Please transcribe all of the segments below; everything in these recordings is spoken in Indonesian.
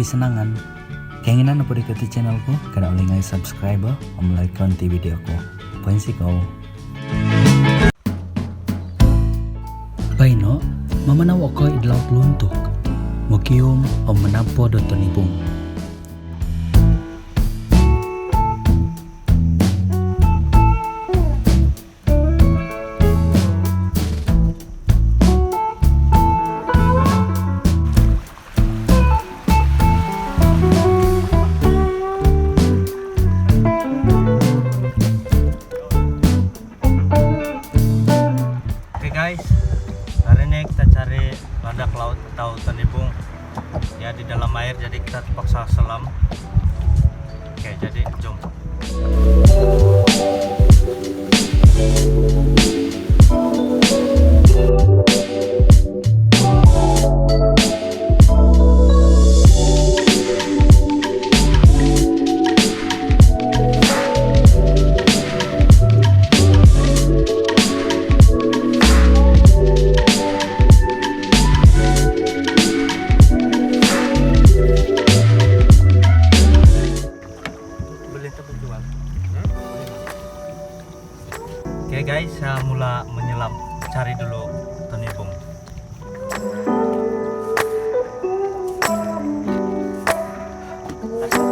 pisenangan. Keinginan apa di channelku, kada oleh ngai subscribe, om like konti videoku. Poin sih kau. Baino, mamanaw ako idlaw luntok. Mukium om menapo dotonibong. Oke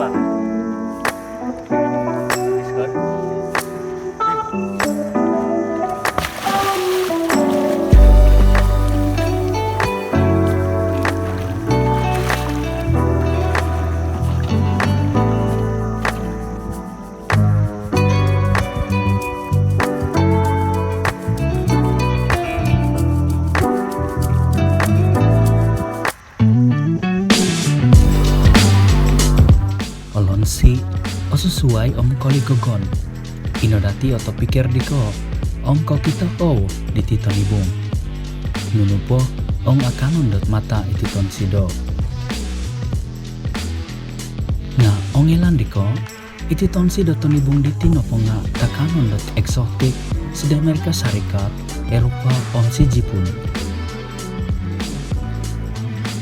Bora! Sesuai om koli gogon. Inodati oto pikir diko, om ko kita o di titon ibung. Nunupo, ong akanon dot mata ititon sido. Nga, ong ilan diko, ititon si doton ibung di tino po nga takanon dot eksotik sida Amerika Serikat, Eropa om si Jepun.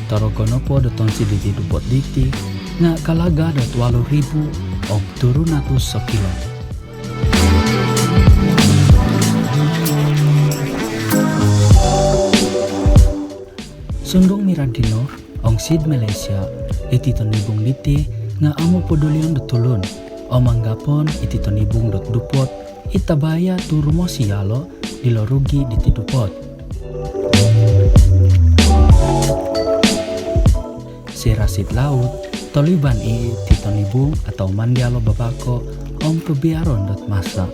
Taro kono po doton si diti dupot diti, nga kalaga dot walo ribu o turun atus sekilo. Sundong Miradino, ong Sid Malaysia, iti tonibong diti nga amo podulion dotulun, o manggapon iti tonibong dot dupot, itabaya turu mo siyalo, dilorugi diti dupot. Si Rasid Laut, Toliban i titonibung atau mandialo babako om pebiaron dot masa.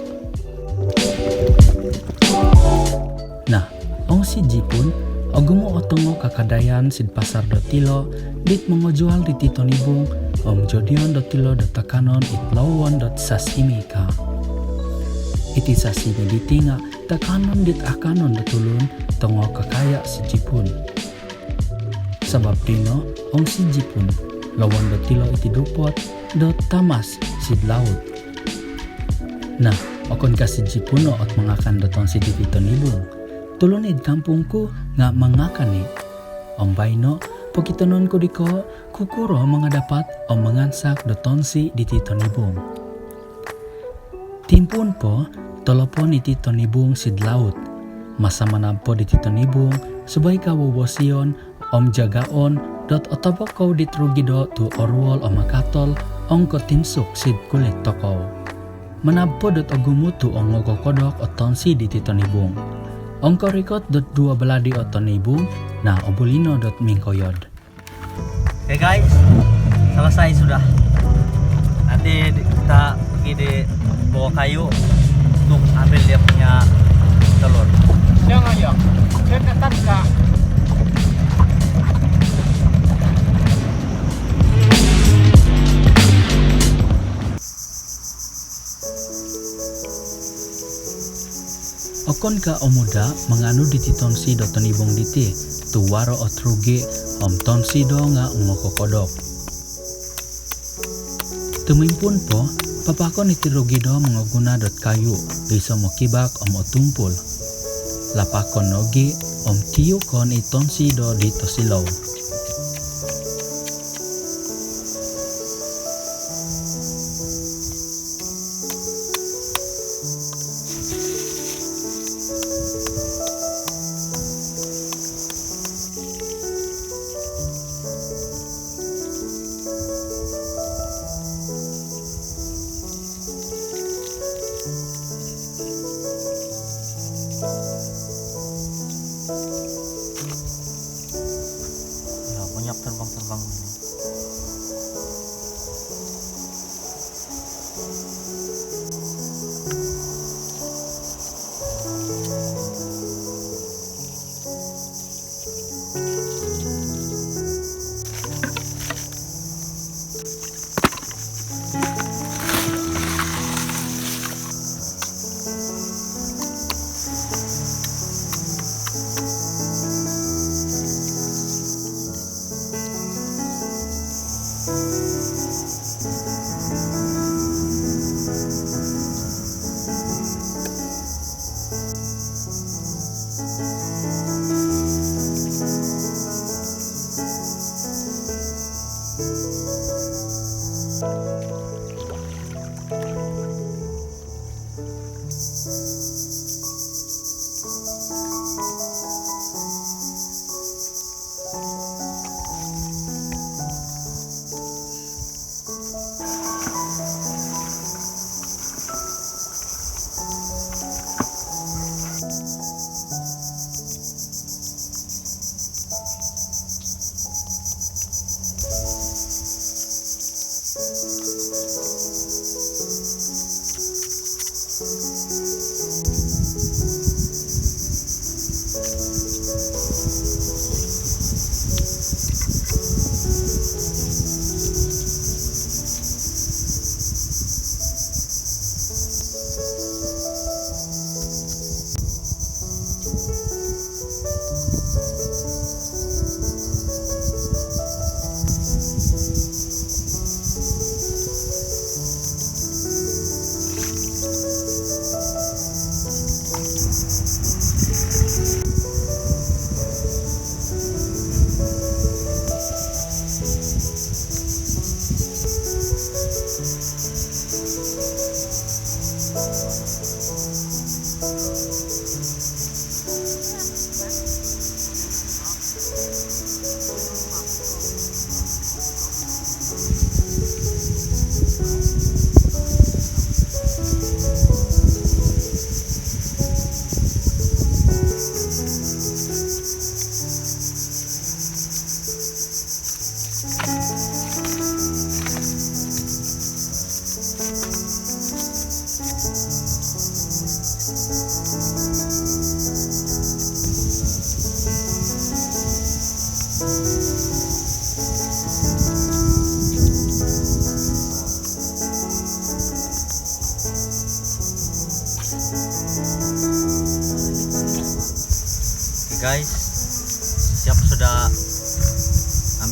Nah, ong si Jipun, ogumo otongo kakadayan sid pasar dot tilo, dit mengojual di titonibung, om jodion dot tilo dot takanon it lawon dot sashimi ka. Iti sashimi ditinga, takanon dit akanon dot tulun, tongo kakaya si Jipun. Sabab dino, ong si Jipun, lawan do tilo iti dupot do tamas sid laut. Nah, si Jipuno at mangakan doton si Divito nibong. Tulunid kampungku nga mangakan ni. Om baino, pokitonon ko diko, kukuro mga dapat o mangansak doton si ditito nibong. Timpun po, tolopon iti tonibong sid laut. Masamanab po di tito nibong, subay om jagaon, dot otobok ko ditrugido tu orwol o makatol, ong ko tinsuk sid kulit tokaw. Manabpo dot ogumutu ong ngogokodok o tonsi di tito nibong. Ong korikot dot dua beladi o tonibong, na obulino dot mingkoyod. Oke guys, selesai sudah. Nanti di- kita pergi di bawah kayu untuk ambil dia punya telur. Jangan ya. Saya tetap Okon ka omuda manganu di titonsi do tonibong diti, tuwaro o trugi om tonsi do nga ngokokodok. Tumimpun po, papakon iti rugi do mangaguna dot kayu, bisa mo kibak om otumpul. Lapakon nogi om tiyo kon itonsi do dito silaw.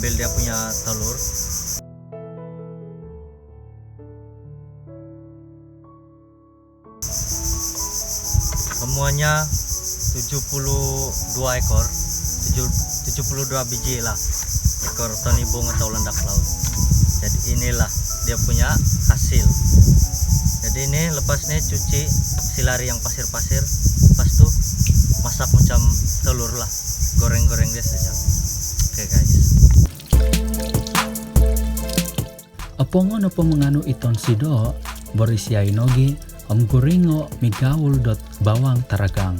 Ambil dia punya telur. Semuanya 72 ekor, 7 72 biji lah ekor tony bung atau landak laut. Jadi inilah dia punya hasil. Jadi ini lepas nih cuci silari yang pasir-pasir, pas tuh masak macam telur lah goreng-goreng dia saja oke guys Apongo no menganu iton sido, borisiai nogi, om guringo migawul dot bawang taragang.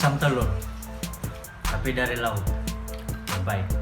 macam telur tapi dari laut. Baik